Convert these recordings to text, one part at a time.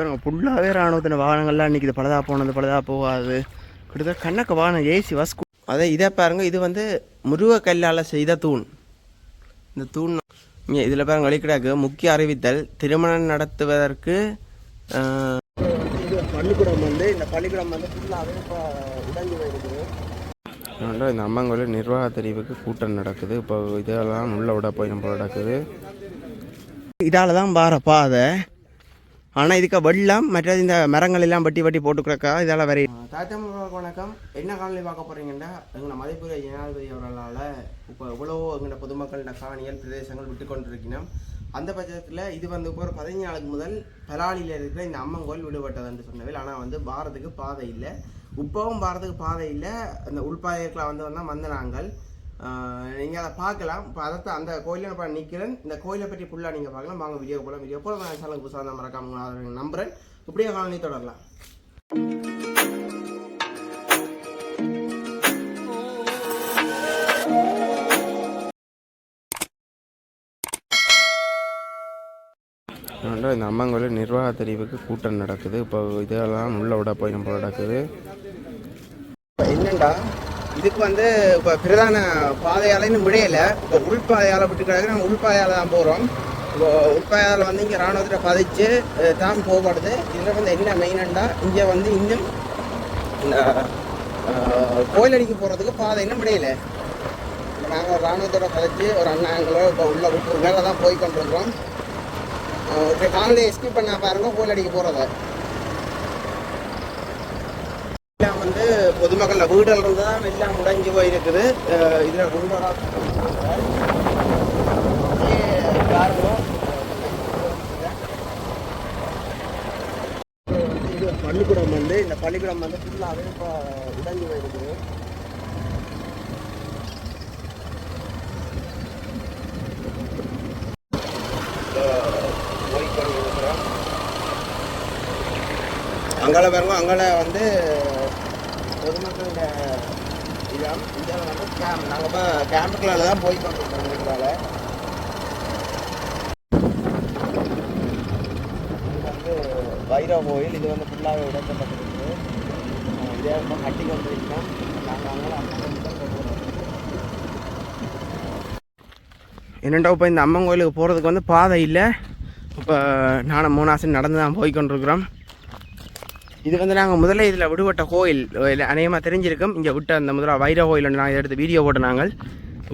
பாருங்க ஃபுல்லாகவே இராணுவத்தின வாகனங்கள்லாம் நிற்கிது பழுதா போனது பழுதா போகாது. கிட்டத்தட்ட கண்ணக்க வாகனம் ஏசி வஸ்கு அதே இதை பாருங்க இது வந்து முருகக்கல்லால் செய்த தூண். இந்த தூண் இங்கே இதில் பாருங்க வெளிக்கிடாக்கு முக்கிய அறிவித்தல் திருமணம் நடத்துவதற்கு பள்ளிக்கூடம் வந்து இந்த பள்ளிக்கூடம் வந்து ஃபுல்லாகவே இப்போ உடஞ்சி போயிருக்குது இந்த அம்மங்கோயில் நிர்வாக தெரிவுக்கு கூட்டம் நடக்குது. இப்போ இதெல்லாம் உள்ள விட போய் நம்ம நடக்குது. இதால் தான் பார பாதை ஆனால் இதுக்கு வெள்ளம் மற்றது இந்த மரங்கள் எல்லாம் வட்டி வட்டி போட்டுக்கிறக்கா இதால் வரை. தாத்தம்மாவுக்கு வணக்கம். என்ன காலநிலை பார்க்க போகிறீங்கன்னா எங்களை மதிப்புரை ஜனாதிபதி அவர்களால் இப்போ இவ்வளோ எங்களோட பொதுமக்களோட காணிகள் பிரதேசங்கள் விட்டு கொண்டிருக்கணும் அந்த பட்சத்தில் இது வந்து இப்போ ஒரு பதினஞ்சு நாளுக்கு முதல் பலாலியில் இருக்கிற இந்த அம்மன் கோயில் விடுபட்டதுன்னு சொன்னவில் ஆனால் வந்து பாரதுக்கு பாதை இல்லை. இப்போவும் பாரதுக்கு பாதை இல்லை. அந்த உள்பாதைகளை வந்து வந்தால் வந்த நாங்கள் நீங்கள் அதை பார்க்கலாம். இப்போ அதை அந்த கோயிலில் இப்போ நிற்கிறேன் இந்த கோயிலை பற்றி ஃபுல்லாக நீங்கள் பார்க்கலாம். வாங்க வீடியோ போல வீடியோ போல நான் சேனலுக்கு புதுசாக தான் மறக்காம நான் நம்புறேன். இப்படியே காலனி தொடரலாம். இந்த அம்மங்கோயில் நிர்வாக தெரிவுக்கு கூட்டம் நடக்குது. இப்போ இதெல்லாம் உள்ள விட போய் நம்ம நடக்குது. என்னண்டா? இதுக்கு வந்து இப்போ பிரதான பாதையாலைன்னு விடையில. இப்போ உள்பாதையால் விட்டு கிடக்கு நாங்கள் உள்பாதையால் தான் போகிறோம் இப்போ உள்பாதையால் வந்து இங்கே இராணுவத்தில் பதிச்சு தான் போகப்படுது. இதில் வந்து என்ன மெயினண்டா இங்கே வந்து இன்னும் இந்த அடிக்க கோயிலடிக்கு போகிறதுக்கு பாதை இன்னும் விடையில. நாங்கள் ராணுவத்தோட பதிச்சு ஒரு அண்ணா எங்களோ இப்போ உள்ள விட்டு மேலே தான் போய் கொண்டிருக்கிறோம் ஒரு காலையில் எஸ்கிப் பண்ண பாருங்க அடிக்க போகிறத எல்லாம் வந்து பக்கத்தில் வீடல் இருந்து தான் எல்லாம் முடங்கி போயிருக்குது. அஹ் இதுல குண்டோரா பள்ளிக்கூடம் வந்து இந்த பள்ளிக்கூடம் வந்து ஃபுல்லாகவே இப்போ உடஞ்சி போயிருக்குது. அங்கால பாருங்க அங்கால வந்து பொதுமக்களோட இடம் கேம் நாங்கள் இப்போ கேம்புக்குள்ளால தான் போய் கொண்டிருக்கோம் இது வந்து வைரவ கோயில். இது வந்து ஃபுல்லாகவே உடைக்கப்பட்டிருக்கு. இதே இப்போ கட்டி கொண்டிருக்கோம். நாங்கள் என்னண்டா இப்போ இந்த அம்மன் கோயிலுக்கு போகிறதுக்கு வந்து பாதை இல்லை. இப்போ நானும் மூணாசன் நடந்து தான் போய் கொண்டிருக்கிறோம். இது வந்து நாங்கள் முதல்ல இதில் விடுபட்ட கோயில் அநேகமாக தெரிஞ்சிருக்கும். இங்கே விட்ட அந்த முதல்ல வைர கோயில் நாங்கள் இதை எடுத்து வீடியோ போட்ட நாங்கள்.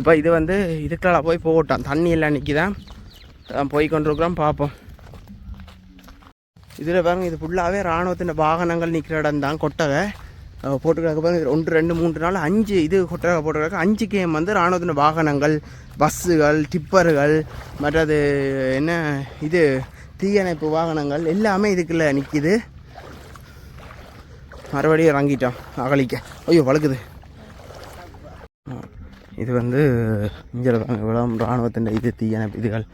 இப்போ இது வந்து இதுக்கெல்லாம் போய் போட்டோம் தண்ணி எல்லாம் நிற்கிதான் போய் கொண்டிருக்கிறோம் பார்ப்போம். இதில் பாருங்க இது ஃபுல்லாகவே இராணுவத்தின் வாகனங்கள் நிற்கிற இடம் தான் கொட்டகை. அஹ் பாருங்க ஒன்று ரெண்டு மூன்று நாள் அஞ்சு இது கொட்டகை போட்டுக்கிறாங்க. அஞ்சு கேம் வந்து இராணுவத்தின் வாகனங்கள் பஸ்ஸுகள் டிப்பர்கள் மற்றது என்ன இது தீயணைப்பு வாகனங்கள் எல்லாமே இதுக்குள்ளே நிற்கிது மறுபடியும் இறங்கிட்டோம். அகலிக்க. ஐயோ வழுக்குது. இது வந்து இங்கே விளம் இராணுவத்தின் இது தீயணைப்பு இதுகள்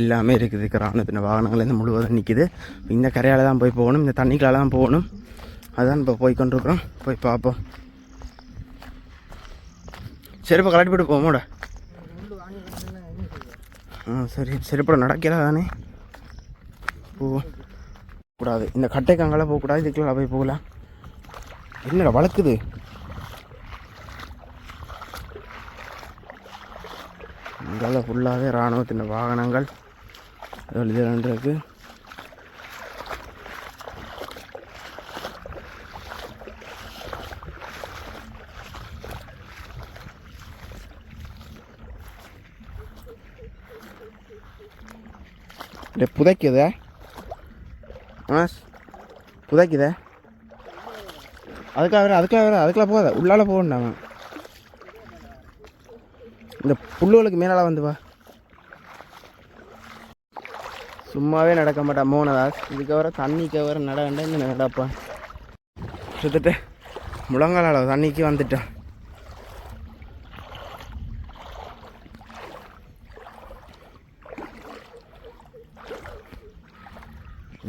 எல்லாமே இருக்குது. இராணுவத்தின் வாகனங்கள் இந்த முழுவதும் நிற்கிது இந்த கரையால் தான் போய் போகணும். இந்த தண்ணிக்களால் தான் போகணும். அதான் இப்போ போய் கொண்டிருக்கிறோம். போய் பார்ப்போம். செருப்பை கலட்டி போட்டு போமோட ஆ சரி. செருப்போட நடக்கல தானே? போவோம். கூடாது இந்த கட்டைக்கு அங்கெல்லாம் போகக்கூடாது. இதுக்குள்ள போய் போகலாம். என்னடா வளர்க்குது? இங்கால ஃபுல்லாகவே இராணுவத்தின் வாகனங்கள். அதில் இது புதைக்குதே? ஆ புதைக்குதே? அதுக்காக வேற அதுக்காக வேற அதுக்கெல்லாம் போகாத. உள்ளால போகண்டாங்க இந்த புல்லுகளுக்கு மேலால் வந்து வா. சும்மாவே நடக்க மாட்டான் மோனதாஸ். இதுக்கு வர தண்ணிக்கு வர நட வேண்டாம் இந்த நடப்பான் சுத்துட்டு. முழங்கால அளவு தண்ணிக்கு வந்துட்டான்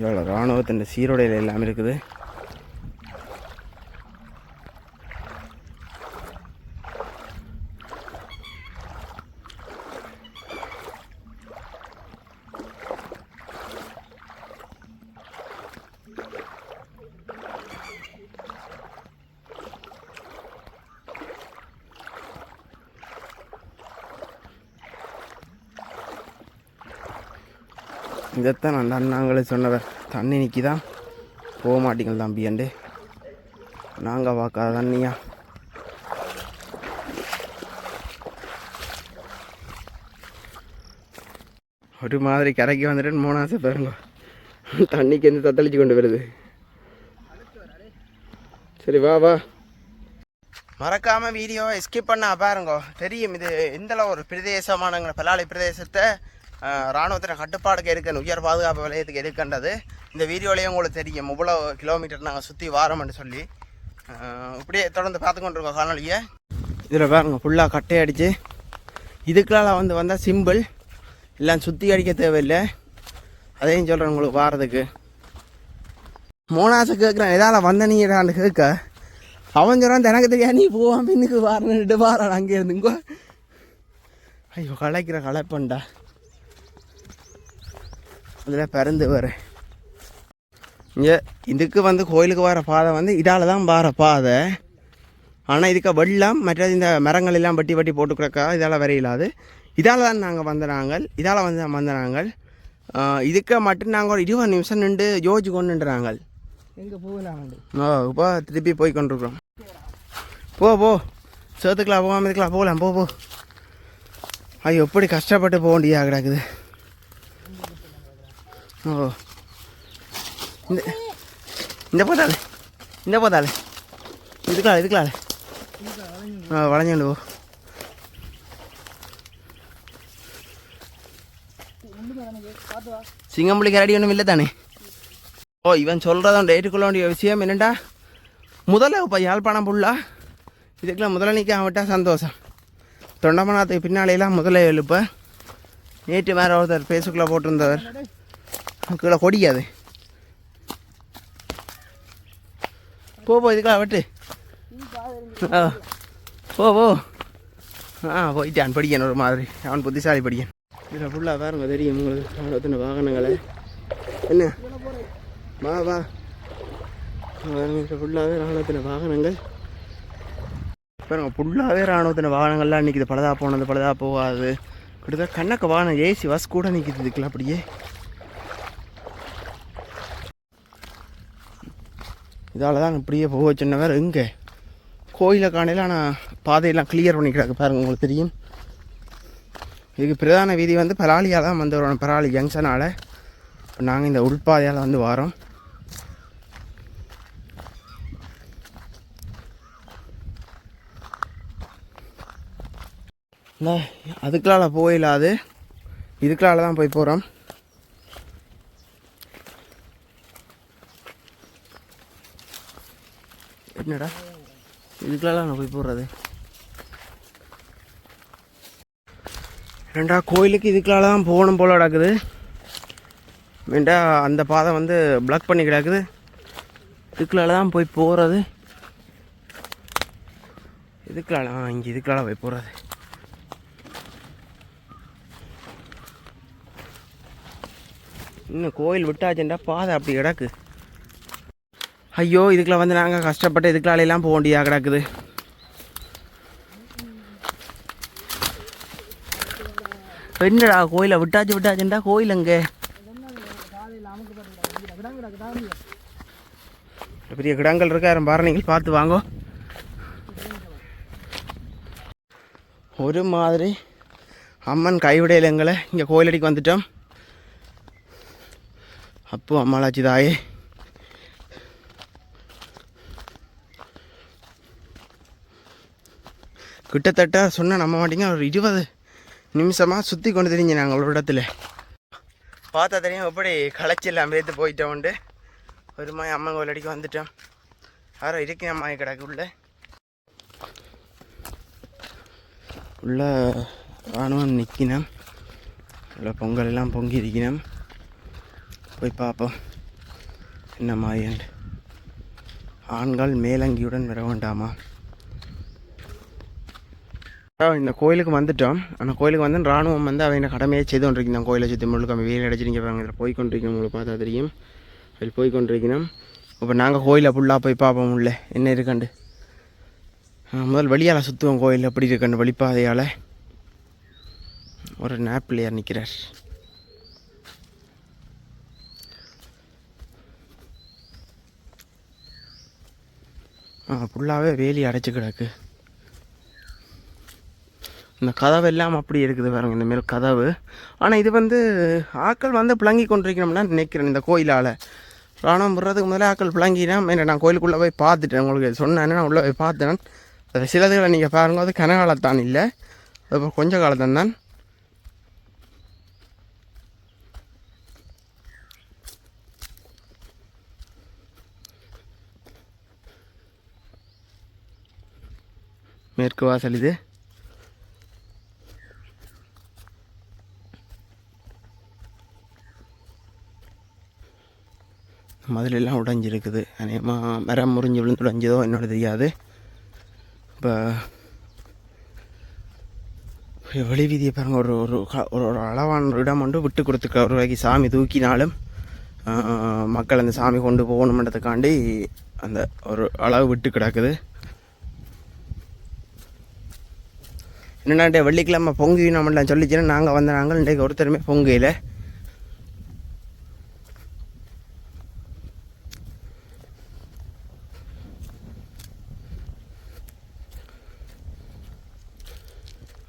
எவ்வளோ இராணுவத்தின் சீருடையில் எல்லாமே இருக்குது. இதைத்தான் அந்த அண்ணாங்களே சொன்னவர் தண்ணி நிற்கிதான் போக மாட்டீங்கள் தம்பி அண்டு. நாங்கள் பார்க்காத தண்ணியா? ஒரு மாதிரி கரைக்கு வந்துட்டு மூணாசை பாருங்க. தண்ணிக்கு வந்து தத்தளிச்சு கொண்டு வருது. சரி வா வா. மறக்காம வீடியோ ஸ்கிப் பண்ண பாருங்க. தெரியும் இது எந்தளவு ஒரு பிரதேசமானங்க பலாளி பிரதேசத்தை இராணுவத்தின் கட்டுப்பாடுக்கு இருக்கணும் உயர் பாதுகாப்பு வலயத்துக்கு இருக்கின்றது இந்த வீடியோலேயே உங்களுக்கு தெரியும். இவ்வளோ கிலோமீட்டர் நாங்கள் சுற்றி வாரோம்னு சொல்லி. இப்படியே தொடர்ந்து பார்த்து கொண்டிருக்கோம் காணொலியை இதில் பாருங்க ஃபுல்லாக கட்டையடிச்சு அடித்து இதுக்கெல்லாம் வந்து வந்தால் சிம்பிள் எல்லாம் சுற்றி அடிக்க தேவையில்லை. அதையும் சொல்கிறேன் உங்களுக்கு வாரதுக்கு மூணாசை கேட்குறேன் எதால் வந்த நீடான்னு கேட்க. அவன் சொல்கிறான் எனக்கு தெரியாது நீ போவான் பின்னுக்கு வாரன்னுட்டு வாரான் அங்கே இருந்துங்கோ. ஐயோ கலைக்கிற கலைப்பண்டா அதில் பிறந்து வர. இங்கே இதுக்கு வந்து கோயிலுக்கு வர பாதை வந்து இதால் தான் வர பாதை. ஆனால் இதுக்கு வெள்ளம் மற்றது இந்த மரங்கள் எல்லாம் வட்டி வட்டி போட்டு கிடக்கா இதால் வரையிலாது இதால் தான் நாங்கள் வந்த நாங்கள் இதால் வந்து வந்த நாங்கள் இதுக்கு மட்டும் நாங்கள் ஒரு இருபது நிமிஷம் நின்று யோசிச்சு கொண்டு நாங்கள் எங்கே போகலாம் ஓ இப்போ திருப்பி போய் கொண்டிருக்கிறோம். போ போ. சேர்த்துக்கலாம் போகாமல் இருக்கலாம். போகலாம் போ போ. ஐயோ எப்படி கஷ்டப்பட்டு போக வேண்டியா கிடக்குது. ஓ. இந்த இந்த போதாலே இந்த போதாலே இதுக்கலாம் இதுக்கலாம் ஆ வளைஞ்சுண்டு போ. சிங்கம்புலி கரடி ஒன்றும் இல்லை தானே? ஓ இவன் சொல்கிறதான் டேட்டுக்குள்ள வேண்டிய விஷயம் என்னண்டா? முதல்ல இப்போ யாழ்ப்பாணம் புள்ளா இதுக்கெல்லாம் முதல்ல நிற்க அவன்ட்டா சந்தோஷம். தொண்டமனாத்துக்கு பின்னாலேலாம் முதல்ல எழுப்ப. நேற்று வேறு ஒருத்தர் பேசுக்குள்ளே போட்டிருந்தவர். கீழே கொடியாது. போ போ இதுக்கெல்லாம் விட்டு. ஆ போ போ. ஆ போயிட்டான் படிக்கணும் ஒரு மாதிரி. அவன் புத்திசாலி படிக்கன். இதில் ஃபுல்லாக பாருங்க தெரியும் உங்களுக்கு. அவ்வளோத்தனை வாகனங்களை. என்ன? வா வா. ஃபுல்லாகவே ராணுவத்தின வாகனங்கள். பாருங்க ஃபுல்லாகவே ராணுவத்தின வாகனங்கள்லாம் நிற்கிது பழுதா போனது பழுதா போகாது. கிட்டத்தட்ட கண்ணக்க வாகனம் ஏசி பஸ் கூட நிற்கிது இதுக்கெல்லாம் அப்படியே. இதால் தான் இப்படியே போக வச்சவர் இங்கே கோயிலை காணையில் ஆனால் பாதையெல்லாம் கிளியர் பண்ணிக்கிறாங்க பாருங்கள் உங்களுக்கு தெரியும். இதுக்கு பிரதான வீதி வந்து பராளியாக தான் வந்து வரோம் பராளி ஜங்ஷனால் இப்போ நாங்கள் இந்த உள்பாதையால் வந்து வரோம். இந்த அதுக்களால போயிடாது இதுக்களால் தான் போய் போகிறோம் என்னடா? இதுக்கெல்லாம் நான் போய் போடுறது. ரெண்டா கோயிலுக்கு இதுக்களால தான் போகணும் போல கிடக்குது. வேண்டா அந்த பாதை வந்து பிளாக் பண்ணி கிடக்குது. இதுக்களால தான் போய் போகிறது இதுக்கெல்லாம் ஆ இங்கே இதுக்களால போய் போகிறது இன்னும் கோயில் விட்டாச்சுண்டா பாதை அப்படி கிடக்கு. ஐயோ இதுக்கெல்லாம் வந்து நாங்கள் கஷ்டப்பட்டு இதுக்களாலையெல்லாம் போக வேண்டியதாக கிடக்குது. என்னடா கோயிலை விட்டாச்சு விட்டாச்சுண்டா கோயில் அங்கே. பெரிய கிடங்கள் இருக்காரு பாரு நீங்கள் பார்த்து வாங்கோ. ஒரு மாதிரி அம்மன் கைவிடையில் எங்களை இங்கே கோயிலடிக்கு வந்துட்டோம். அப்போ அம்மாளாச்சி தாயே. கிட்டத்தட்ட சொன்ன நம்ப மாட்டிங்க ஒரு இருபது நிமிஷமாக சுற்றி கொண்டு தெரிஞ்சு நாங்கள் ஒரு இடத்துல. பார்த்தா தெரியும் எப்படி களைச்செல்லாம் பேத்து போயிட்டோம்ண்டு ஒரு மாதிரி அம்மன் கோயில் அடிக்க வந்துட்டோம். யாரோ இருக்கு அம்மா கிடக்கு உள்ள. உள்ள ராணுவம் நிற்கினோம் உள்ள பொங்கல் எல்லாம் பொங்கி இருக்கணும் போய் பார்ப்போம் என்ன மாதிரிண்டு ஆண்கள் மேலங்கியுடன் வர வேண்டாமா? இந்த கோயிலுக்கு வந்துட்டோம். ஆனால் கோயிலுக்கு வந்து ராணுவம் வந்து அவங்க கடமையை செய்து கொண்டிருக்கணும் கோயிலை சுற்றி முழுக்க அவங்க வேலை அடிச்சிருக்க பாருங்க. இதில் போய் கொண்டிருக்கணும் உங்களுக்கு பார்த்தா தெரியும். அதில் போய் கொண்டிருக்கணும் இப்போ நாங்கள் கோயிலை ஃபுல்லாக போய் பார்ப்போம் உள்ள. என்ன இருக்காண்டு முதல் வெளியால் சுற்றுவோம் கோயில். எப்படி இருக்காண்டு வழிப்பாதையால் ஒரு நாப்பிள்ளையார் நிற்கிறார் ஃபுல்லாகவே வேலி அடைச்சி கிடக்கு. இந்த கதவு எல்லாம் அப்படி இருக்குது பாருங்க இந்த மாரி கதவு. ஆனால் இது வந்து ஆக்கள் வந்து பிளங்கி கொண்டிருக்கணும்னா நினைக்கிறேன் இந்த கோயிலால். ராணம் விடுறதுக்கு முதல்ல ஆக்கள் பிளங்கினா மேலே நான் கோயிலுக்குள்ளே போய் பார்த்துட்டேன். உங்களுக்கு சொன்னேன்னு நான் உள்ளே போய் பார்த்தேன். அது சிலதுகளை நீங்கள் பாருங்க அது கனகாலத்தான் இல்லை. அது கொஞ்ச காலத்தான் தான். மேற்கு வாசல் இது. மதிலெல்லாம் உடஞ்சிருக்குது. அநேகமாக மரம் முறிஞ்சு விழுந்து உடஞ்சதோ என்னோட தெரியாது. இப்போ வெளி வீதியை பாருங்க. ஒரு ஒரு ஒரு ஒரு அளவான ஒரு இடம் வந்து விட்டு கொடுத்துருக்க ஒரு வகைக்கு சாமி தூக்கினாலும் மக்கள் அந்த சாமி கொண்டு போகணுன்றதுக்காண்டி அந்த ஒரு அளவு விட்டு கிடக்குது. என்னென்னா வெள்ளிக்கிழமை பொங்கி நம்மளாம் சொல்லிச்சுன்னா நாங்கள் வந்த நாங்கள் இன்றைக்கு ஒருத்தருமே பொங்கையில்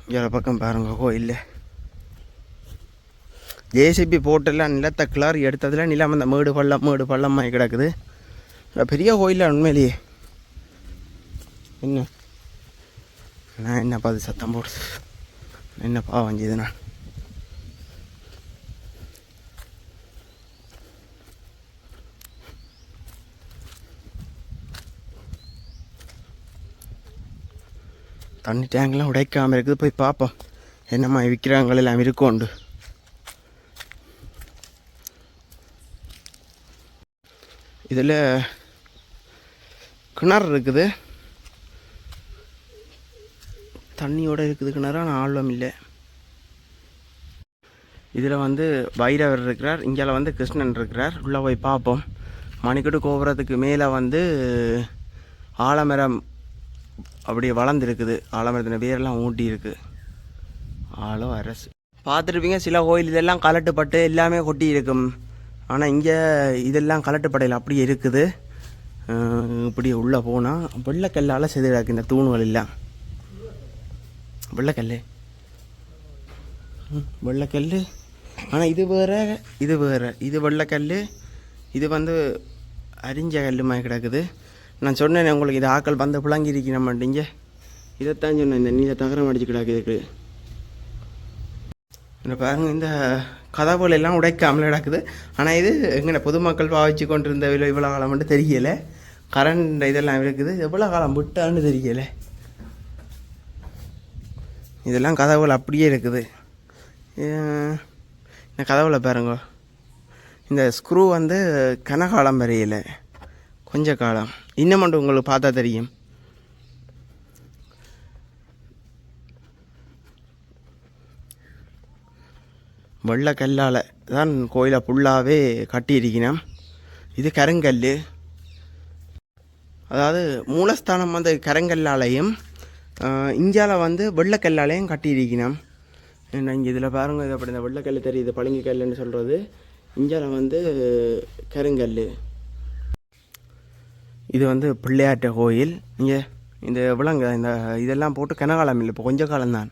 இங்கே பக்கம் பாருங்க. கோயில் ஜேசிபி போட்டெல்லாம் நிலத்தை கிளறி எடுத்ததில் நிலம் அந்த மேடு பள்ளம் மேடு பள்ளமாக கிடக்குது. பெரிய கோயிலில் உண்மையிலேயே? என்ன? நான் என்னப்பா அது சத்தம் போடுது என்ன பாவம் செய்து நான் தண்ணி டேங்க்லாம் உடைக்காமல் இருக்குது. போய் பார்ப்போம் என்னம்மா விற்கிறாங்க எல்லாம் இருக்கோண்டு. இதில் கிணறு இருக்குது. தண்ணியோடு இருக்குது கிணறு ஆனால் ஆழ்வம் இல்லை. இதில் வந்து பைரவர் இருக்கிறார். இங்கே வந்து கிருஷ்ணன் இருக்கிறார். உள்ளே போய் பார்ப்போம் மணிக்கட்டு கோபுரத்துக்கு மேலே வந்து ஆலமரம் அப்படியே வளர்ந்துருக்குது. ஆலமரத்தின வேரெல்லாம் ஊட்டி இருக்குது ஆலோ அரசு. பார்த்துருப்பீங்க சில கோயில் இதெல்லாம் கலட்டுப்பட்டு எல்லாமே கொட்டி இருக்கும் ஆனால் இங்கே இதெல்லாம் கலட்டுப்படையில் அப்படியே இருக்குது. இப்படி உள்ளே போனால் வெள்ளைக்கல்லால் செதுடாக்கு இந்த தூண்கள் எல்லாம். வெள்ளைக்கல் வெள்ளைக்கல் ஆனால் இது வேறு இது வேறு. இது வெள்ளைக்கல் இது வந்து அரிஞ்ச கல் கிடக்குது. நான் சொன்னேன் உங்களுக்கு இது ஆக்கள் வந்து புழங்கி இருக்கிற மாட்டீங்க இதைத்தான் சொன்னேன் இந்த நீல தகரம் அடிச்சு இதுக்கு இந்த பாருங்க இந்த கதவுகள் எல்லாம் உடைக்காமல் கிடக்குது. ஆனால் இது எங்கே பொதுமக்கள் பாவிச்சு கொண்டிருந்த இவ்வளோ இவ்வளோ காலம் மட்டும் தெரியலை. கரண்ட் இதெல்லாம் இருக்குது எவ்வளோ காலம் விட்டான்னு தெரியலை. இதெல்லாம் கதவுகள் அப்படியே இருக்குது. இந்த கதவுல பாருங்க. இந்த ஸ்க்ரூ வந்து கனகாலம் வரையலை கொஞ்ச காலம். இன்னும் உங்களுக்கு பார்த்தா தெரியும். வெள்ளை கல்லால் தான் கோயிலை ஃபுல்லாகவே கட்டியிருக்கணும் இது கருங்கல் அதாவது மூலஸ்தானம் வந்து கரங்கல்லாலையும் இந்தியாவில் வந்து வெள்ளைக்கல்லாலையும் கட்டியிருக்கணும் ஏன்னா இங்கே இதில் பாருங்கள் இது அப்படி இந்த வெள்ளைக்கல் தெரியுது பளிங்கு கல்லுன்னு சொல்கிறது இந்தியாவில் வந்து கருங்கல் இது வந்து பிள்ளையாட்ட கோயில். இங்கே இந்த விலங்கு இந்த இதெல்லாம் போட்டு கனகாலம் இல்லை இப்போ கொஞ்ச காலம்தான்.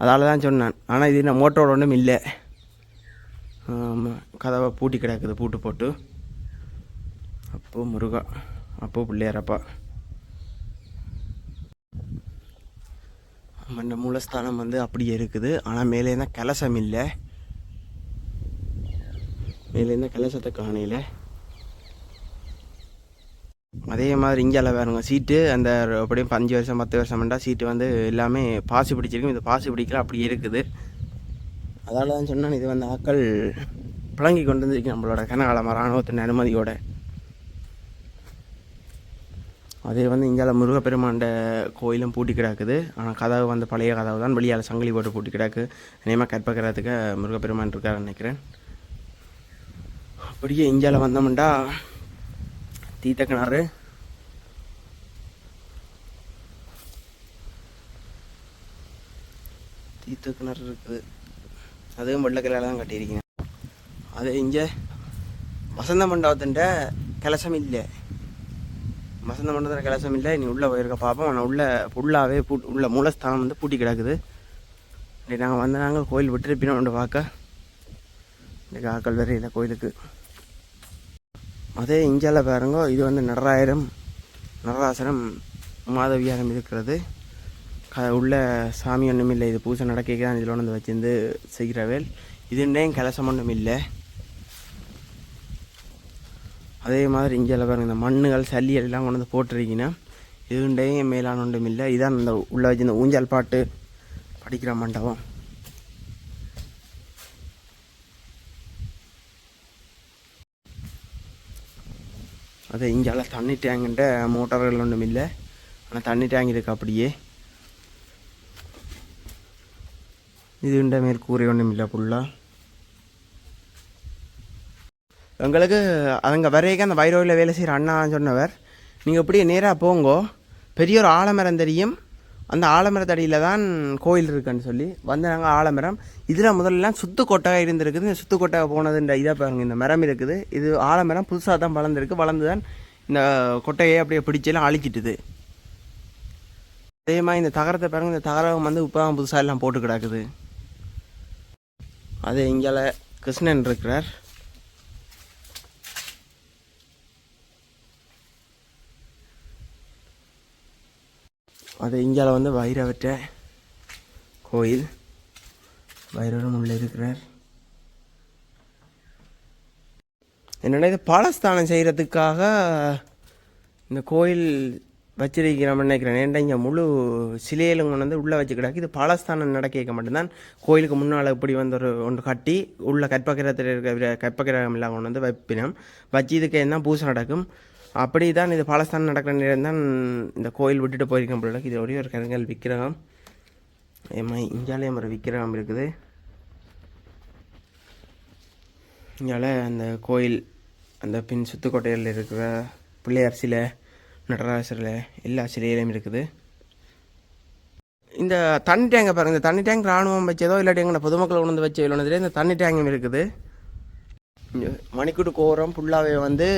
அதால் தான் சொன்னான். ஆனால் இது நான் மோட்டரோட ஒன்றும் இல்லை. ஆமாம் கதவை பூட்டி கிடக்குது பூட்டு போட்டு. அப்போ முருகா அப்போ பிள்ளையாரப்பா. நம்ம இந்த மூலஸ்தானம் வந்து அப்படியே இருக்குது. ஆனால் மேலே தான் கலசம் இல்லை. மேலேருந்தால் கலசத்தை காணையில் அதே மாதிரி இந்தியாவில் வேறுங்க சீட்டு அந்த அப்படியே அஞ்சு வருஷம் பத்து வருஷம் பண்ணால் சீட்டு வந்து எல்லாமே பாசி பிடிச்சிருக்கும். இது பாசி பிடிக்கல அப்படி இருக்குது. அதால் தான் சொன்னேன் இது வந்து ஆக்கள் புழங்கி கொண்டு வந்துருக்கு நம்மளோட கனகாலம் இராணுவத்தின் அனுமதியோட. அதே வந்து இந்தியாவில் முருகப்பெருமாண்ட கோயிலும் பூட்டி கிடக்குது. ஆனால் கதவு வந்து பழைய கதவு தான். வெளியால் சங்கிலி போட்டு பூட்டி கிடக்கு. நேமாக கற்பக்கிறதுக்கு முருகப்பெருமான் இருக்கார் நினைக்கிறேன். அப்படியே இந்தியாவில் வந்தோம்டா. தீத்த கிணறு தீத்த கிணறு இருக்குது. அதுவும் வெள்ளக்கிழால தான் கட்டியிருக்கீங்க. அது இங்கே வசந்த மண்டபத்தின் கலசம் இல்லை. வசந்த மண்டபத்தில் கலசம் இல்லை. நீ உள்ளே போயிருக்க பார்ப்போம் ஆனால் உள்ளே ஃபுல்லாகவே பூ உள்ள மூலஸ்தானம் வந்து பூட்டி கிடக்குது. இப்படி நாங்கள் வந்து நாங்கள் கோயில் விட்டுருப்பினோம் ஒன்று பார்க்க. இன்னைக்கு ஆக்கள் வேறு இல்லை கோயிலுக்கு. அதே இஞ்சால பாருங்க. இது வந்து நடராயிரம் நடராசனம் மாதவியாரம் இருக்கிறது. உள்ள சாமி ஒன்றும் இல்லை. இது பூஜை நடக்க தான் இதில் வந்து வச்சிருந்து செய்கிறவேல் இதுண்டேயும் கலசம் ஒன்றும் இல்லை. அதே மாதிரி இங்கே பாருங்கள் இந்த மண்ணுகள் சல்லிகள் எல்லாம் கொண்டு வந்து போட்டிருக்கீங்கன்னா இதுண்டேயும் மேலான ஒன்றும் இல்லை. இதான் இந்த உள்ள வச்சு இந்த ஊஞ்சல் பாட்டு படிக்கிற மண்டபம். அது இங்கால தண்ணி டேங்குன்ற மோட்டார்கள் ஒன்றும் இல்லை. ஆனால் தண்ணி டேங்க் இருக்கு அப்படியே. இதுண்ட மேல் கூரை ஒன்றும் இல்லை ஃபுல்லாக எங்களுக்கு அங்கே வரைக்கும் அந்த வைரோவில் வேலை செய்கிற அண்ணா சொன்னவர் நீங்கள் இப்படியே நேராக போங்கோ பெரிய ஒரு ஆலமரம் தெரியும் அந்த ஆலமரத்தடியில் தான் கோயில் இருக்குன்னு சொல்லி வந்து நாங்கள் ஆலமரம் இதில் முதல்லாம் சுத்து கொட்டகை இருந்திருக்குது இந்த சுத்து கொட்டகை போனதுன்ற இதாக பாருங்க இந்த மரம் இருக்குது இது ஆலமரம் புதுசாக தான் வளர்ந்துருக்கு வளர்ந்து தான் இந்த கொட்டையை அப்படியே பிடிச்செல்லாம் அழிச்சிட்டுது அதே மாதிரி இந்த தகரத்தை பாருங்க இந்த தகரம் வந்து இப்போ தான் புதுசாக எல்லாம் போட்டு கிடக்குது அது இங்கால கிருஷ்ணன் இருக்கிறார். அது இங்கால வந்து வைரவற்ற கோயில். வைரவரும் உள்ளே இருக்கிறார். என்னென்னா இது பாலஸ்தானம் செய்கிறதுக்காக இந்த கோயில் வச்சிருக்கிறோம்னு நினைக்கிறேன். ஏன்டா இங்கே முழு சிலையிலும் கொண்டு வந்து உள்ளே வச்சு கிடக்கு. இது பாலஸ்தானம் நடக்க மட்டும்தான். கோயிலுக்கு முன்னால் இப்படி வந்து ஒரு ஒன்று கட்டி உள்ள கற்பகிரகத்தில் இருக்கிற கற்பகிரகம் எல்லாம் கொண்டு வந்து வைப்பினோம். வச்சு இதுக்கு என்ன பூசை நடக்கும்? அப்படி தான் இது பாலஸ்தானம் நடக்கிற நேரம் தான் இந்த கோயில் விட்டுட்டு போயிருக்கேன் போல இது ஒரே ஒரு கருங்கல் விக்கிரகம். ஏமா இங்காலே ஒரு விக்கிரகம் இருக்குது. இங்கால அந்த கோயில் அந்த பின் சுத்துக்கோட்டையில் இருக்கிற பிள்ளையார் சிலை நடராசரில் எல்லா சிலையிலையும் இருக்குது. இந்த தண்ணி டேங்கை பாருங்க இந்த தண்ணி டேங்க் ராணுவம் வச்சதோ இல்லாட்டி எங்களை பொதுமக்கள் கொண்டு வந்து வச்ச இல்லைனதுலேயே இந்த தண்ணி டேங்கும் இருக்குது. மணிக்கூட்டு கோரம் ஃபுல்லாகவே வந்து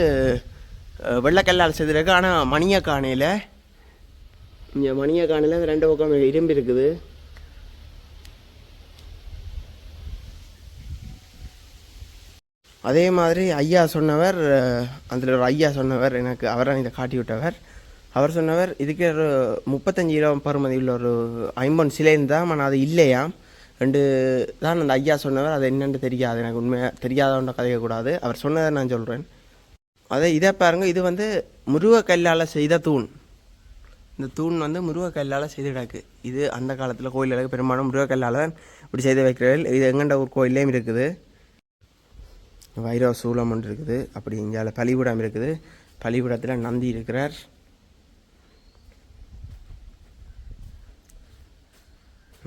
வெள்ளக்கல்லால் செய்திருக்கு ஆனால் மணியை காணையில் இங்கே மணியை காணையில் ரெண்டு பக்கம் இரும்பு இருக்குது. அதே மாதிரி ஐயா சொன்னவர் அதில் ஒரு ஐயா சொன்னவர் எனக்கு அவரை இதை காட்டி விட்டவர் அவர் சொன்னவர் இதுக்கு ஒரு முப்பத்தஞ்சு கிலோ பருமதி உள்ள ஒரு ஐம்பன் சிலைன்னு தான் ஆனால் அது இல்லையாம் ரெண்டு தான் அந்த ஐயா சொன்னவர் அது என்னென்று தெரியாது. எனக்கு உண்மையாக தெரியாதவன்ட கதைக்கக்கூடாது அவர் சொன்னதை நான் சொல்கிறேன் அதே இதை பாருங்கள் இது வந்து முருகக்கல்லால் செய்த தூண். இந்த தூண் வந்து முருகக்கல்லால் செய்து கிடக்கு இது அந்த காலத்தில் கோயிலுக்கு பெரும்பாலும் முருகக்கல்லால் தான் இப்படி செய்து வைக்கிறார்கள் இது எங்கண்ட ஒரு கோயிலையும் இருக்குது. வைரவ சூலம் ஒன்று இருக்குது. அப்படி இங்கே பலிபுடம் இருக்குது. பலிபுடத்தில் நந்தி இருக்கிறார்.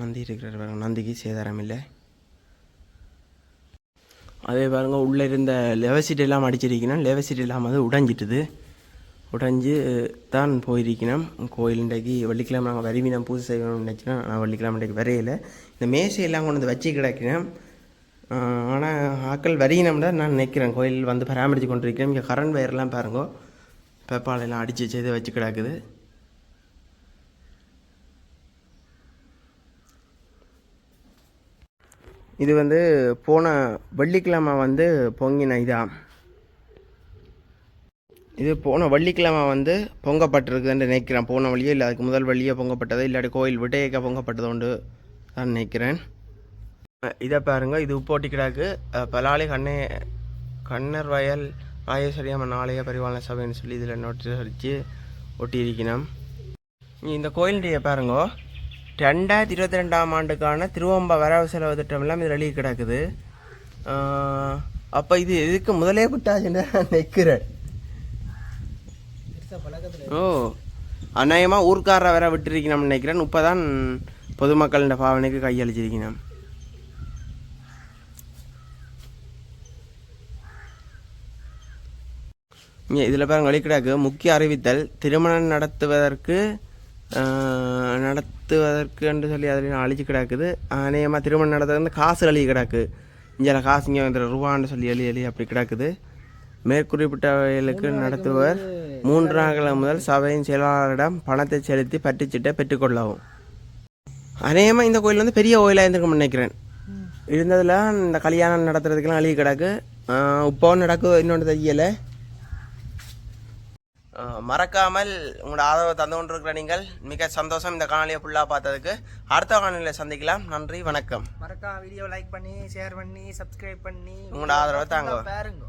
நந்தி இருக்கிறார் பாருங்க. நந்திக்கு சேதாரம் இல்லை. அதே பாருங்க உள்ளே இருந்த லெவசிட் எல்லாம் அடிச்சிருக்கணும். லெவசிட் எல்லாம் வந்து உடைஞ்சிட்டுது. உடைஞ்சு தான் போயிருக்கணும். கோயில் இன்றைக்கு வெள்ளிக்கிழமை நாங்கள் வரிவினம் பூஜை செய்யணும்னு நினச்சினா நான் வெள்ளிக்கிழமை இன்றைக்கு வரையில. இந்த மேசையெல்லாம் கொண்டு வந்து வச்சு கிடக்கிறேன் ஆனால் ஆக்கள் வரியினம் தான் நான் நினைக்கிறேன். கோயில் வந்து பராமரித்து கொண்டிருக்கிறேன். இங்கே கரண்ட் வயர்லாம் பாருங்க. பேப்பாலெல்லாம் அடித்து செய்து வச்சு கிடக்குது. இது வந்து போன வெள்ளிக்கிழமை வந்து பொங்கின இதான் இது போன வெள்ளிக்கிழமை வந்து பொங்கப்பட்டிருக்குன்னு நினைக்கிறேன். போன வழியோ இல்லை அதுக்கு முதல் வழியே பொங்கப்பட்டது இல்லாட்டி கோயில் விட்டேக்க பொங்கப்பட்டது உண்டு தான் நினைக்கிறேன். இதை பாருங்க. இது உப்போட்டி கிடாக்கு. பலாலி கண்ணே கண்ணர் வயல் ராஜேஸ்வரியம்மன் ஆலய பரிபாலன சபைன்னு சொல்லி இதில் நோட்டீஸ் அடித்து ஒட்டியிருக்கணும். இந்த கோயிலுடைய பாருங்க. ரெண்டாயிரத்தி இருபத்தி ரெண்டாம் ஆண்டுக்கான திருவம்ப வரவு செலவு திட்டம் எல்லாம் இதில் வெளியே கிடக்குது. அப்போ இது இதுக்கு முதலே விட்டாச்சுன்னு நான் நிற்கிறேன் ஓ அநேகமாக ஊர்க்காரரை வேற விட்டுருக்கணும்னு நினைக்கிறேன். இப்போ தான் பொதுமக்களின் பாவனைக்கு கையளிச்சிருக்கணும். இதில் பாருங்க வழிக்கிடாக்கு முக்கிய அறிவித்தல் திருமணம் நடத்துவதற்கு நடத்துவதற்கு என்று சொல்லி அதில் அழிச்சு கிடக்குது. அநேகமாக திருமணம் நடத்துறது வந்து காசு அழிச்சு கிடக்கு. இங்கே காசு இங்கே வந்து ரூபான்னு சொல்லி எழுதி எழுதி அப்படி கிடக்குது. மேற்குறிப்பிட்டவைகளுக்கு நடத்துவர் மூன்று நாட்கள் முதல் சபையின் செயலாளரிடம் பணத்தை செலுத்தி பற்றுச்சீட்டை பெற்றுக்கொள்ளவும். அநேகமாக இந்த கோயில் வந்து பெரிய கோயிலாக இருந்திருக்கும்னு நினைக்கிறேன். இருந்ததில் இந்த கல்யாணம் நடத்துறதுக்கெல்லாம் அழுகி கிடக்கு. இப்போவும் நடக்கு இன்னொன்று தெரியலை. மறக்காமல் உங்களோட ஆதரவை தந்து கொண்டிருக்கிற நீங்கள் மிக சந்தோஷம் இந்த காணொலியை ஃபுல்லாக பார்த்ததுக்கு. அடுத்த காணொலியில் சந்திக்கலாம். நன்றி வணக்கம். மறக்காம வீடியோ லைக் பண்ணி ஷேர் பண்ணி சப்ஸ்கிரைப் பண்ணி உங்களோட ஆதரவை தாங்க. பாருங்க.